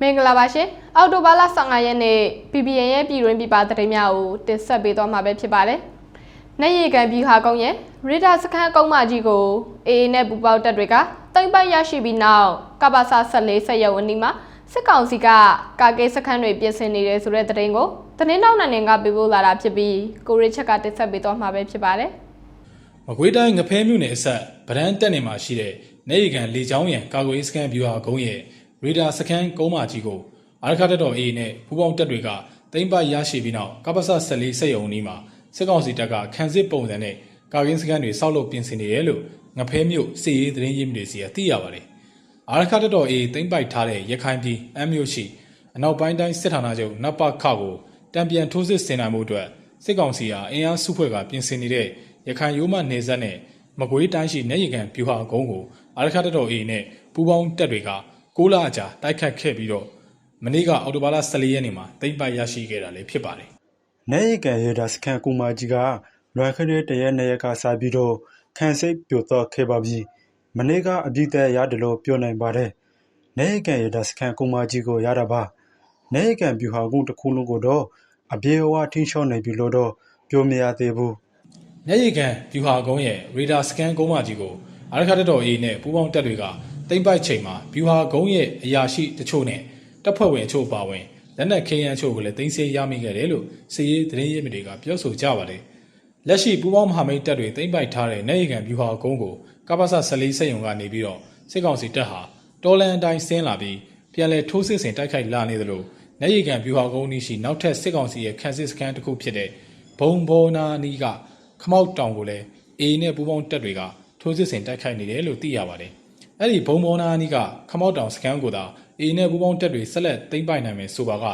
မင်္ဂလာပါရှင်အော်တိုဘာလ15ရက်နေ့ PPN ရဲ့ပြည်တွင်းပြည်ပသတင်းများကိုတင်ဆက်ပေးသွားမှာပဲဖြစ်ပါတယ်။နိုင်ရီကန်ပြည်ဟာကုန်းရဲ့ရေဒါစခန်းကုန်းမကြီးကို AA နဲ့ပူပေါက်တပ်တွေကတိမ့်ပိုက်ရရှိပြီးနောက်ကပ္ပစာ14ဆက်ရုံအနီးမှာစစ်ကောင်စီကကာကေးစခန်းတွေပြင်ဆင်နေတယ်ဆိုတဲ့သတင်းကိုသတင်းတောက်နိုင်ကပေးပို့လာတာဖြစ်ပြီးကိုရစ်ချက်ကတင်ဆက်ပေးသွားမှာပဲဖြစ်ပါတယ်။မကွေးတိုင်းငဖဲမြို့နယ်အဆက်ဗရန်တက်နေမှာရှိတဲ့နေရီကန်လေချောင်းရံကာကွယ်စကန်ဗျူဟာကုန်းရဲ့ ရေဒါစကန်ကုန်းမကြီးကိုအာရခတက်တော် A နဲ့ပူပေါင်းတပ်တွေကတိမ့်ပိုက်ရရှိပြီးနောက်ကပ္ပစ14စက်ရုံအနီးမှာစစ်ကောင်စီတပ်ကခန်းစစ်ပုံစံနဲ့ကာကင်းစကန်တွေစောက်လုပ်ပြင်ဆင်နေတယ်လို့ငဖဲမြို့စီရေးသတင်းရင်းမြစ်တွေစီကသိရပါတယ်အာရခတက်တော် A တိမ့်ပိုက်ထားတဲ့ရခိုင်ပြည်အမ်းမြို့ရှိအနောက်ပိုင်းတိုင်းစစ်ဌာနချုပ်နပခကိုတံပြန်ထိုးစစ်ဆင်နိုင်မှုအတွက်စစ်ကောင်စီဟာအင်အားစုဖွဲ့ကပြင်ဆင်နေတဲ့ရခိုင်ရိုးမနေဆက်နဲ့မကွေးတိုင်းရှိနေရီကန်ပြူဟာကုန်းကိုအာရခတက်တော် A နဲ့ပူပေါင်းတပ်တွေက 6လအကြာတိုက်ခတ်ခဲ့ပြီးတော့မနေ့ကအော်တိုဘာလ14ရက်နေ့မှာတိမ့်ပိုက်ရရှိခဲ့တာလည်းဖြစ်ပါတယ်။နေရီကန်ရဒါစခန်ကူမာကြီးကလွန်ခတဲ့တရက်နှစ်ရက်ကစားပြီးတော့ခန်းစိတ်ပြိုတော့ခဲ့ပါပြီ။မနေ့ကအပြည့်တဲ့ရတယ်လို့ပြောနိုင်ပါတယ်။နေရီကန်ရဒါစခန်ကူမာကြီးကိုရတာပါ။နေရီကန်ပြူဟာကုန်းတစ်ခုလုံးကိုတော့အပြေအဝထိချောနေပြီလို့တော့ပြောမရသေးဘူး။မျက်ရည်ကန်ဗျူဟာကုန်းရဲ့ရေဒါစကန်ကုန်းမကြီးကိုအာရခတက်တော် A နဲ့ပူးပေါင်းတပ်တွေက တိမ့်ပိုက်ချိန်မှာဗျူဟာကုန်းရဲ့အရာရှိတချို့နဲ့တပ်ဖွဲ့ဝင်အချို့ပါဝင်လက်နက်ခဲယမ်းအချို့ကိုလည်းတင်ဆက်ရမိခဲ့တယ်လို့စီရေးသတင်းရင်းမြစ်တွေကပြောဆိုကြပါတယ်။လက်ရှိပူးပေါင်းမဟာမိတ်တပ်တွေတိမ့်ပိုက်ထားတဲ့မျက်ရည်ကန်ဗျူဟာကုန်းကိုကပ္ပစ14စက်ရုံကနေပြီးတော့စစ်ကောင်စီတပ်ဟာတော်လန်အတိုင်းဆင်းလာပြီးပြန်လည်ထိုးစစ်ဆင်တိုက်ခိုက်လာနေသလိုမျက်ရည်ကန်ဗျူဟာကုန်းနီးရှိနောက်ထပ်စစ်ကောင်စီရဲ့ခန်းစစ်စခန်းတစ်ခုဖြစ်တဲ့ဘုံဘောနာနီးကခမောက်တောင်ကိုလည်း A နဲ့ပူးပေါင်းတပ်တွေကထိုးစစ်ဆင်တိုက်ခိုက်နေတယ်လို့သိရပါတယ်။ အဲ့ဒီဘုံဘောနာနီးကခမောက်တောင်စခန်းကိုသာ A နဲ့ပူးပေါင်းတပ်တွေဆက်လက်သိမ်းပိုက်နိုင်မယ်ဆိုပါက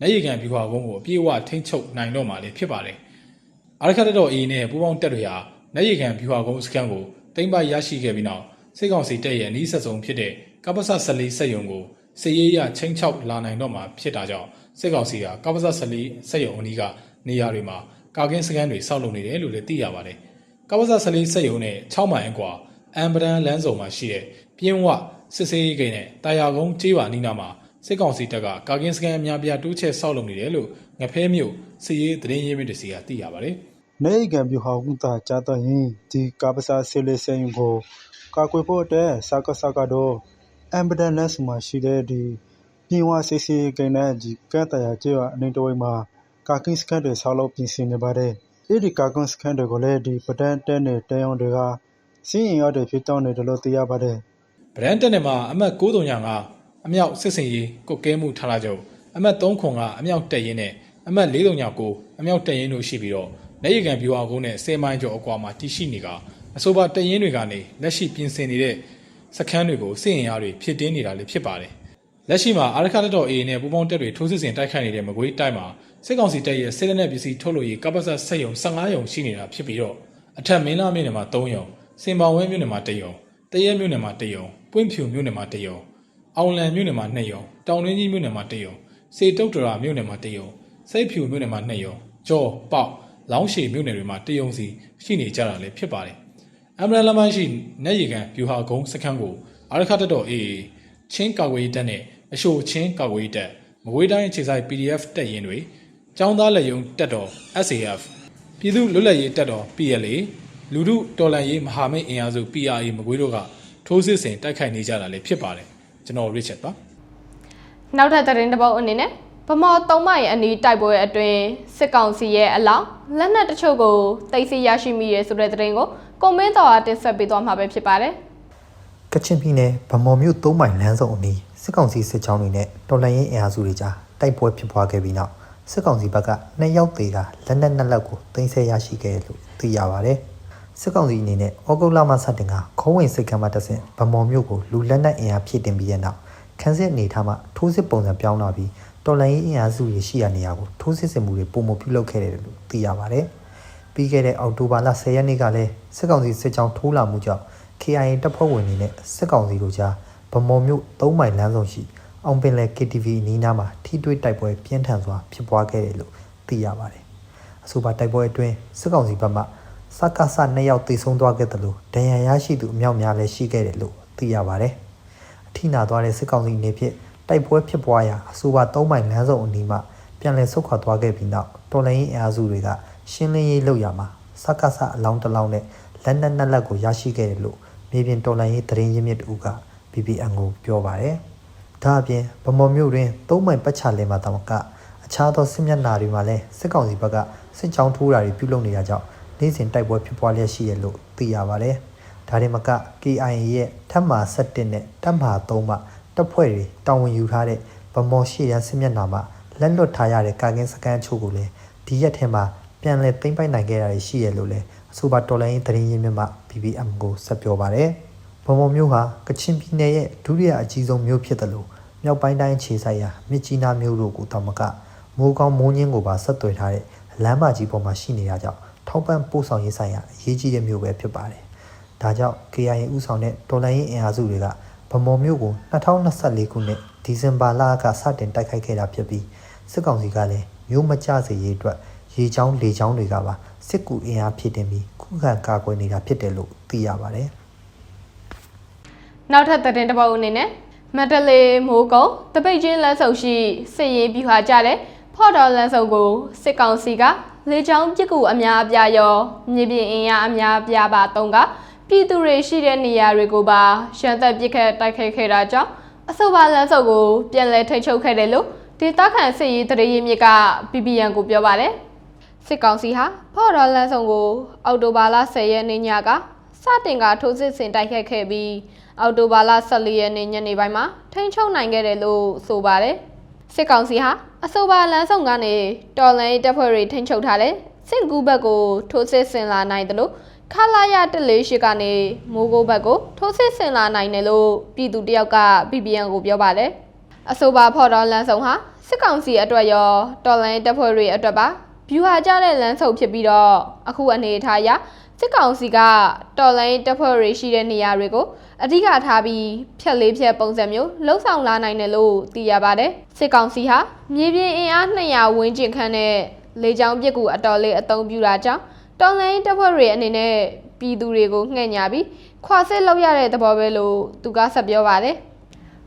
လက်ရည်ကန်ဗျူဟာကုန်းကိုအပြည့်အဝထိန်းချုပ်နိုင်တော့မှာလည်းဖြစ်ပါတယ်။အာရခတ်တော် A နဲ့ပူးပေါင်းတပ်တွေဟာလက်ရည်ကန်ဗျူဟာကုန်းစခန်းကိုသိမ်းပိုက်ရရှိခဲ့ပြီးနောက်စစ်ကောင်စီတပ်ရဲ့အနည်းဆက်ဆုံးဖြစ်တဲ့ကပ္ပစ14စက်ရုံကိုစစ်ရေးရချင်းချောက်လာနိုင်တော့မှာဖြစ်တာကြောင့်စစ်ကောင်စီကကပ္ပစ14စက်ရုံအနီးကနေရာတွေမှာကာကင်းစခန်းတွေစောက်လုပ်နေတယ်လို့လည်းသိရပါတယ်။ကပ္ပစ14စက်ရုံနဲ့6မိုင်အကွာ အမ်ပဒန်လမ်းစုံမှာရှိတဲ့ပြင်းဝစစ်စေးဂိတ်နဲ့တာယာကုန်းကျေးပါနီးနားမှာစစ်ကောင်စီတပ်ကကာကင်းစခန်းအများပြားတိုးချဲ့စောက်လုပ်နေတယ်လို့ငဖဲမြို့စစ်ရေးသတင်းရင်းမြစ်တွေစီကသိရပါတယ်။နေကံပြူဟာကုတာကြတော့ရင်ဒီကပ္ပစာဆေးလေးဆိုင်ကိုကာကွယ်ဖို့အတွက်စကားစကားတော့အမ်ဘဒန်လက်စမှာရှိတဲ့ဒီပြင်ဝဆေးဆေးကိန်းနဲ့ဒီကတ်တရာကျော်အနေတော်မှာကာကင်းစကန်တွေဆောက်လုပ်ပြင်ဆင်နေပါတယ်အဲဒီကာကင်းစကန်တွေကိုလည်းဒီပဒန်တဲနဲ့တဲအောင်တွေက စင်းရင်ရတဲ့ဖြစ်တော့နေတယ်လို့သိရပါတယ်ဗရန်တက်နယ်မှာအမှတ်935အမြောက်စစ်စင်ရေးကုတ်ကဲမှုထားလာကြုံအမှတ်3ခွန်ကအမြောက်တက်ရင်နဲ့အမှတ်439အမြောက်တက်ရင်တို့ရှိပြီးတော့လက်ရည်ကန်ဗျူဟာကုန်းနဲ့စေမိုင်းကျော်အကွာမှာတည်ရှိနေကအဆိုပါတက်ရင်တွေကနေလက်ရှိပြင်ဆင်နေတဲ့စခန်းတွေကိုစစ်ရင်ရတွေဖြစ်တင်းနေတာလည်းဖြစ်ပါတယ်လက်ရှိမှာအာရခတ်တော် A နဲ့ပူပေါင်းတက်တွေထိုးစစ်ဆင်တိုက်ခိုက်နေတဲ့မကွေးတိုင်းမှာစစ်ကောင်စီတပ်ရဲ့စစ်လက်နက်ပစ္စည်းထုတ်လို့ရေးကပ္ပစဆက်ယုံ15ယုံရှိနေတာဖြစ်ပြီးတော့အထက်မင်းလာမြို့နယ်မှာ3ယုံ စင်ပောင်ဝဲမြို့နယ်မှာ1ယုံတရဲမြို့နယ်မှာ1ယုံပွင့်ဖြူမြို့နယ်မှာ1ယုံအောင်လံမြို့နယ်မှာ2ယုံတောင်တွင်းကြီးမြို့နယ်မှာ1ယုံစေတုတ်တရာမြို့နယ်မှာ1ယုံစိတ်ဖြူမြို့နယ်မှာ2ယုံကြောပေါက်လောင်းရှည်မြို့နယ်တွေမှာ1ယုံစီရှိနေကြတာလည်းဖြစ်ပါတယ်အမရန်လမိုင်းရှိနေရီကန်ဗျူဟာကုန်းစခန်းကိုအာရခတ်တော် AA ချင်းကာကွယ်ရေးတပ်နဲ့အရှိုချင်းကာကွယ်ရေးတပ်မကွေးတိုင်းအခြေစိုက် PDF တပ်ရင်းတွေចောင်းသားလက်ယုံတပ်တော် SAF ပြည်သူလွတ်လပ်ရေးတပ်တော် PLA လူထုတော်လှန်ရေးမဟာမိတ်အင်အားစု PRA မကွေးတို့ကထိုးစစ်ဆင်တိုက်ခိုက်နေကြတာလည်းဖြစ်ပါတယ်ကျွန်တော် Richard ပါနောက်ထပ်သတင်းတစ်ပုဒ်အနေနဲ့ဗမော်သုံးမရဲ့အနီးတိုက်ပွဲအတွင်းစစ်ကောင်စီရဲ့အလောင်းလက်နက်တချို့ကိုတိတ်ဆိရရှိမိရဲဆိုတဲ့သတင်းကိုကွန်မင်းတော်အားတင်ဆက်ပေးသွားမှာပဲဖြစ်ပါတယ်ကချင်ပြည်နယ်ဗမော်မြို့၃မိုင်လမ်းစုံအနီးစစ်ကောင်စီစစ်ကြောင်းတွေနဲ့တော်လှန်ရေးအင်အားစုတွေကြားတိုက်ပွဲဖြစ်ပွားခဲ့ပြီးနောက်စစ်ကောင်စီဘက်ကနှစ်ယောက်သေးကလက်နက်နှစ်လက်ကိုတင်ဆက်ရရှိခဲ့တယ်လို့သိရပါဗျ။ စစ်ကောင်စီအနေနဲ့ဩဂုတ်လမှစတင်ကခုံးဝင်စစ်ကမ်းမှတဆင့်ဗမော်မြို့ကိုလူလက်နက်အင်အားဖြည့်တင်ပြီးတဲ့နောက်ခန်းစစ်အနေထားမှထိုးစစ်ပုံစံပြောင်းလာပြီးတော်လှန်ရေးအင်အားစုတွေရှိရာနေရာကိုထိုးစစ်ဆင်မှုတွေပုံမပြုလုပ်ခဲ့တယ်လို့သိရပါဗျ။ပြီးခဲ့တဲ့အောက်တိုဘာလ10ရက်နေ့ကလည်းစစ်ကောင်စီစစ်ကြောင်းထိုးလာမှုကြောင့် KIA တပ်ဖွဲ့ဝင်တွေနဲ့စစ်ကောင်စီတို့ကြားဗမော်မြို့၃မိုင်လမ်းဆောင်ရှိအောင်ပင်လယ် KTV အနီးနားမှာထိတွေ့တိုက်ပွဲပြင်းထန်စွာဖြစ်ပွားခဲ့တယ်လို့သိရပါတယ်။အဆိုပါတိုက်ပွဲအတွင်းစစ်ကောင်စီဘက်မှ စက္ကစ2ယောက်သေဆုံးသွားခဲ့တယ်လို့ဒဏ်ရာရရှိသူအမြောက်များလည်းရှိခဲ့တယ်လို့သိရပါတယ်။အထိနာသွားတဲ့စစ်ကောင်စီအနေဖြင့်တိုက်ပွဲဖြစ်ပွားရာအဆိုပါ၃မိုင်လမ်းစုံအနီးမှပြန်လည်ဆုတ်ခွာသွားခဲ့ပြီးနောက်တော်လိုင်းရင်အင်အားစုတွေကရှင်းလင်းရေးလုပ်ရမှာစက္ကစအလောင်းတစ်လောင်းနဲ့လက်နက်နှစ်လက်ကိုရရှိခဲ့တယ်လို့မြေပြင်တော်လိုင်းရေးသတင်းရင်းမြစ်တူက BBN ကိုပြောပါတယ်။ဒါအပြင်ဗမော်မြို့တွင်၃မိုင်ပတ်ချလင်းမှာတမကအခြားသောစစ်မျက်နှာတွေမှာလည်းစစ်ကောင်စီဘက်ကစစ်ကြောင်းထိုးတာတွေပြုလုပ်နေတာကြောင့် နေ့စဉ်တိုက်ပွဲဖြစ်ပွားလျက်ရှိရလို့သိရပါတယ်။ဒါတွေမက KIA ရဲ့ထပ်မာ7နဲ့တပ်မဟာ3မှာတပ်ဖွဲ့တွေတာဝန်ယူထားတဲ့ဗမော်ရှိရန်စစ်မျက်နှာမှာလက်လွတ်ထားရတဲ့ကာကင်းစကန်ချို့ကိုလည်းဒီရက်ထဲမှာပြန်လည်သိမ်းပိုက်နိုင်ခဲ့တာတွေရှိရလို့လည်းအဆိုပါတော်လိုင်းရေးသတင်းရင်းမြစ်မှ BBM ကိုဆက်ပြောပါတယ်။ဗမော်မြို့ဟာကချင်ပြည်နယ်ရဲ့ဒုတိယအကြီးဆုံးမြို့ဖြစ်တယ်လို့မြောက်ပိုင်းတိုင်းခြေဆိုင်ရာမြစ်ကြီးနားမြို့တို့ကိုတောင်မကမိုးကောင်းမိုးညင်းကိုပါဆက်သွယ်ထားတဲ့လမ်းမကြီးပေါ်မှာရှိနေတာကြောင့် ထောက်ပံ့ပို့ဆောင်ရေးဆိုင်ရာအရေးကြီးတဲ့မြို့ပဲဖြစ်ပါတယ်။ဒါကြောင့် KIA ဥဆောင်တဲ့တော်လိုင်းရေးအင်အားစုတွေကဗမော်မြို့ကို2024ခုနှစ်ဒီဇင်ဘာလကစတင်တိုက်ခိုက်ခဲ့တာဖြစ်ပြီးစစ်ကောင်စီကလည်းမြို့မကျစေရေးအတွက်ရေချောင်းလေချောင်းတွေကပါစစ်ကူအင်အားဖြစ်တင်ပြီးခုခံကာကွယ်နေတာဖြစ်တယ်လို့သိရပါတယ်။နောက်ထပ်သတင်းတစ်ပုဒ်အနေနဲ့မန္တလေးမိုးကုတ်တပိတ်ချင်းလမ်းဆုံရှိစစ်ရေးပြူဟာကြတဲ့ဖော့တော်လမ်းဆုံကိုစစ်ကောင်စီက လေကြောင်းပစ်ကူအများအပြားရောမြေပြင်အင်အားအများအပြားပါတုံးကပြည်သူတွေရှိတဲ့နေရာတွေကိုပါရှမ်းသက်ပစ်ခတ်တိုက်ခိုက်ခဲ့တာကြောင့်အဆိုပါလမ်းဆုံကိုပြန်လည်ထိတ်ချုပ်ခဲ့တယ်လို့ဒေသခံစစ်ရေးတရေရင်မြစ်က PPN ကိုပြောပါတယ်စစ်ကောင်စီဟာဖော့တော်လမ်းဆုံကို အောက်တိုဘာလ10ရက်နေ့ညကစတင်ကထိုးစစ်ဆင်တိုက်ခိုက်ခဲ့ပြီးအောက်တိုဘာလ14ရက်နေ့ညနေပိုင်းမှာထိန်းချုပ်နိုင်ခဲ့တယ်လို့ဆိုပါတယ်။ စစ်ကောင်စီဟာအဆိုပါလမ်းဆောင်ကနေတော်လိုင်းတပ်ဖွဲ့တွေထိန်းချုပ်ထားတဲ့စစ်ကူဘက်ကိုထိုးစစ်ဆင်လာနိုင်တယ်လို့ခလာရ148ကနေမိုးကိုဘက်ကိုထိုးစစ်ဆင်လာနိုင်တယ်လို့ပြည်သူတယောက်က PPN ကိုပြောပါတယ်။အဆိုပါဖော်တော်လမ်းဆောင်ဟာစစ်ကောင်စီအတွက်ရောတော်လိုင်းတပ်ဖွဲ့တွေအတွက်ပါဗျူဟာကျတဲ့လမ်းဆုံဖြစ်ပြီးတော့အခုအနေအထားအရ စစ်ကောင်စီကတော်လိုင်းတပ်ဖွဲ့တွေရှိတဲ့နေရာတွေကိုအဓိကထားပြီးဖြက်လေးဖြက်ပုံစံမျိုးလှုပ်ဆောင်လာနိုင်တယ်လို့သိရပါတယ်စစ်ကောင်စီဟာမြေပြင်အင်အား200ဝန်းကျင်ခန့်နဲ့လေကြောင်းပစ်ကူအတော်လေးအသုံးပြုတာကြောင့်တော်လိုင်းတပ်ဖွဲ့တွေအနေနဲ့ပြည်သူတွေကိုငှဲ့ညာပြီးခွာစစ်လုပ်ရတဲ့သဘောပဲလို့သူကဆက်ပြောပါတယ်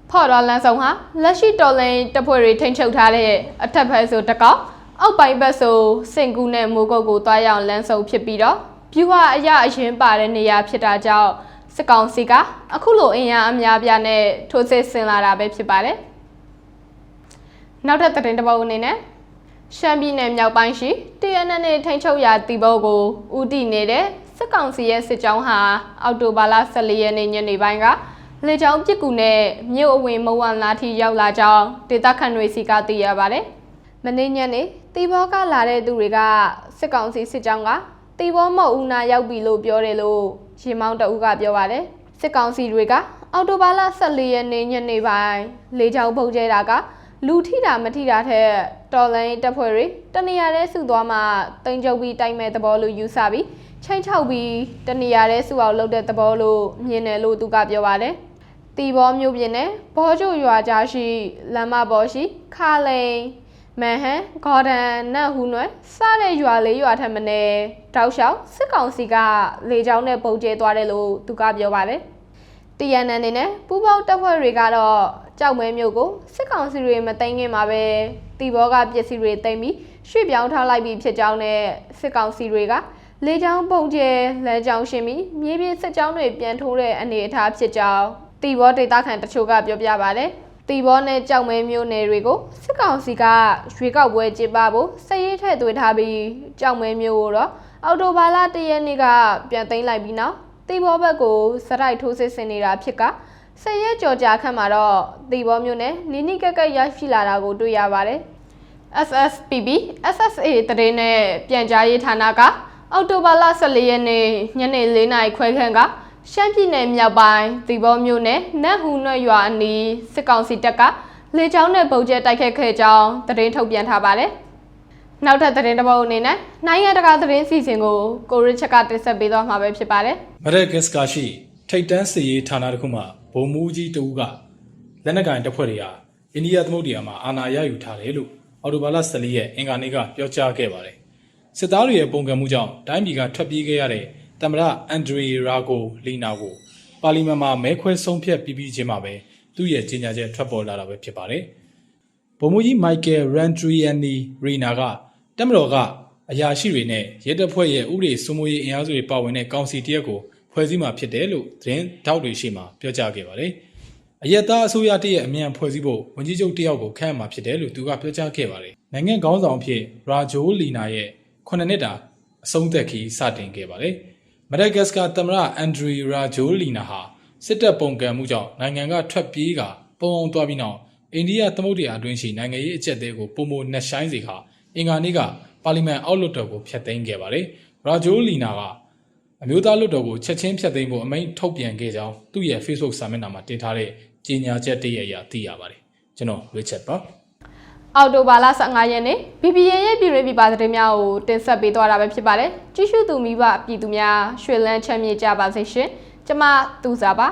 ဖော်တော်လန်းဆောင်ဟာလက်ရှိတော်လိုင်းတပ်ဖွဲ့တွေထိန်းချုပ်ထားတဲ့အထက်ဘက်ဆိုတစ်ကောက်အောက်ပိုင်းဘက်ဆိုစင်ကူနဲ့မိုးကုတ်ကိုတွားရအောင်လမ်းဆုံးဖြစ်ပြီးတော့ ပြူဟာအရအရင်ပါတဲ့နေရာဖြစ်တာကြောင့်စစ်ကောင်စီကအခုလိုအင်အားအများပြားနဲ့ထိုးစစ်ဆင်လာတာပဲဖြစ်ပါတယ်။နောက်ထပ်သတင်းတစ်ပုဒ်အနေနဲ့ရှမ်းပြည်နယ်မြောက်ပိုင်းရှိ TNN နဲ့ထိန်းချုပ်ရာတီဘောကိုဦးတည်နေတဲ့စစ်ကောင်စီရဲ့စစ်ကြောင်းဟာအောက်တိုဘာလ14ရက်နေ့ညနေပိုင်းကလေကြောင်းပစ်ကူနဲ့မြို့အဝင်မဝံလာထိရောက်လာကြောင်းဒေသခံတွေစီကသိရပါတယ်။မနေ့ညနေတီဘောကလာတဲ့သူတွေကစစ်ကောင်စီစစ်ကြောင်းက တီဘောမဟုတ်ဦးနာရောက်ပြီလို့ပြောတယ်လို့ရေမောင်းတအုပ်ကပြောပါတယ်စစ်ကောင်စီတွေကအော်တိုဘာလ14ရက်နေ့ညနေပိုင်းလေကြောင်းပုံကျဲတာကလူထိတာမထိတာထက်တော်လိုင်းတပ်ဖွဲ့တွေတနေရာတဲ့စုသွားမှတင်ကြုပ်ပြီးတိုက်မဲ့သဘောလို့ယူဆပြီးချိန်ချောက်ပြီးတနေရာတဲ့စုအောင်လုပ်တဲ့သဘောလို့မြင်တယ်လို့သူကပြောပါတယ်တီဘောမျိုးပြင်းနဲ့ဘောကျိုရွာကြားရှိလမ်းမပေါ်ရှိခါလိန် မန်ဟန်ဂေါ်ဒန်နတ်ဟူနွယ်စတဲ့ရွာလေးရွာထက်မနေတောက်လျှောက်စစ်ကောင်စီကလေကြောင်းနဲ့ပုံကျဲသွားတယ်လို့သူကပြောပါတယ်။ TNN အနေနဲ့ပူပေါင်းတပ်ဖွဲ့တွေကတော့ကြောက်မဲမျိုးကိုစစ်ကောင်စီတွေမသိမ်းခင်မှာပဲတီဘောကပစ္စည်းတွေသိမ်းပြီးရွှေ့ပြောင်းထားလိုက်ပြီးဖြစ်ကြောင်းနဲ့စစ်ကောင်စီတွေကလေကြောင်းပုံကျဲလမ်းကြောင်းရှင်းပြီးမြေပြင်စစ်ကြောင်းတွေပြန်ထိုးတဲ့အနေအထားဖြစ်ကြောင်းတီဘောဒေတာခန်တချို့ကပြောပြပါတယ်။ တီဘောနဲ့ကြောက်မဲမျိုးနယ်တွေကိုစစ်ကောင်စီကရွေကောက်ပွဲကျင်းပဖို့စည်ရေးထည့်သွင်းထားပြီးကြောက်မဲမျိုးကိုတော့အော်တိုဘာလ၁ရက်နေ့ကပြန်သိမ်းလိုက်ပြီးနောက်တီဘောဘက်ကိုစရိုက်ထိုးစစ်ဆင်နေတာဖြစ်ကဆယ်ရက်ကြော်ကြာခန့်မှာတော့တီဘောမျိုးနဲ့နီနီကက်ကက်ရရှိလာတာကိုတွေ့ရပါတယ် SSPB SSA တရေနဲ့ပြန်ကြားရေးဌာနကအောက်တိုဘာလ14ရက်နေ့ညနေ4နာရီခွဲခန့်က ရှမ်းပြည်နယ်မြောက်ပိုင်းတီဘောမျိုးနဲ့နတ်ဟူနွတ်ရွာအနီးစစ်ကောင်စီတပ်ကလေကြောင်းနဲ့ပုံကျဲတိုက်ခတ်ခဲ့ကြောင်းသတင်းထုတ်ပြန်ထားပါတယ်။နောက်ထပ်သတင်းတစ်ပုဒ်အနေနဲ့နိုင်ငံတကာသတင်းစီစဉ်ကိုကိုရစ်ချက်ကတင်ဆက်ပေးသွားမှာပဲဖြစ်ပါတယ်။မရက်ဂက်စကာရှိထိတ်တန်းစစ်ရေးဌာနတစ်ခုမှဗိုလ်မှူးကြီးတဦးကလက်နက်ကင်တပ်ဖွဲ့တွေဟာအိန္ဒိယသမုဒ္ဒရာမှာအာဏာရယူထားတယ်လို့အော်တိုဘာလ14ရက်အင်္ဂါနေ့ကပြောကြားခဲ့ပါတယ်။စစ်သားတွေရဲ့ပုံကံမှုကြောင့်တိုင်းပြည်ကထွက်ပြေးခဲ့ရတဲ့ တမရအန်ဒရီရာဂိုလီနာကိုပါလီမန်မှာမဲခွဲဆုံးဖြတ်ပြီးပြီးချင်းမှာပဲသူ့ရဲ့ကြေညာချက်ထွက်ပေါ်လာတာပဲဖြစ်ပါတယ်။ဗိုလ်မှူးကြီးမိုက်ကယ်ရန်ထရီယန်နီရီနာကတက်မတော်ကအရာရှိတွေနဲ့ရဲတပ်ဖွဲ့ရဲ့ဥပဒေစိုးမိုးရေးအင်အားစုတွေပါဝင်တဲ့ကောင်စီတရက်ကိုဖွဲ့စည်းမှာဖြစ်တယ်လို့သတင်းတောက်တွေရှိမှပြောကြားခဲ့ပါတယ်။အယက်သားအစိုးရတည့်ရဲ့အမြန်ဖွဲ့စည်းဖို့ဝန်ကြီးချုပ်တယောက်ကိုခန့်အပ်မှာဖြစ်တယ်လို့သူကပြောကြားခဲ့ပါတယ်။နိုင်ငံခေါင်းဆောင်အဖြစ်ရာဂျိုလီနာရဲ့9နှစ်တာအဆုံးသက်ခီးစတင်ခဲ့ပါတယ်။ မဒဂတ်စကာသမ္မတအန်ဒရီရာဂျိုလီနာဟာစစ်တပ်ပုံကံမှုကြောင့်နိုင်ငံကထွက်ပြေးကပုံအောင်သွားပြီးနောက်အိန္ဒိယသမုဒ္ဒရာအတွင်းရှိနိုင်ငံရေးအကျက်တဲကိုပုံမနှက်ဆိုင်စေခါအင်္ဂါနေ့ကပါလီမန်အောက်လွှတ်တော်ကိုဖျက်သိမ်းခဲ့ပါတယ်။ရာဂျိုလီနာကအမျိုးသားလွှတ်တော်ကိုချက်ချင်းဖျက်သိမ်းဖို့အမိန့်ထုတ်ပြန်ခဲ့ကြောင်းသူ့ရဲ့ Facebook စာမျက်နှာမှာတင်ထားတဲ့ကြေညာချက်တည့်ရအရာသိရပါတယ်ကျွန်တော် Richard ပါ အော်တိုဘာလ15ရက်နေ့ BBN ရဲ့ပြည်တွင်းပြည်ပသတင်းများကိုတင်ဆက်ပေးသွားတာပဲဖြစ်ပါတယ်ကြည့်ရှုသူမိဘပြည်သူများရွှေလန်းချမ်းမြေ့ကြပါစေရှင်ကျမသူစားပါ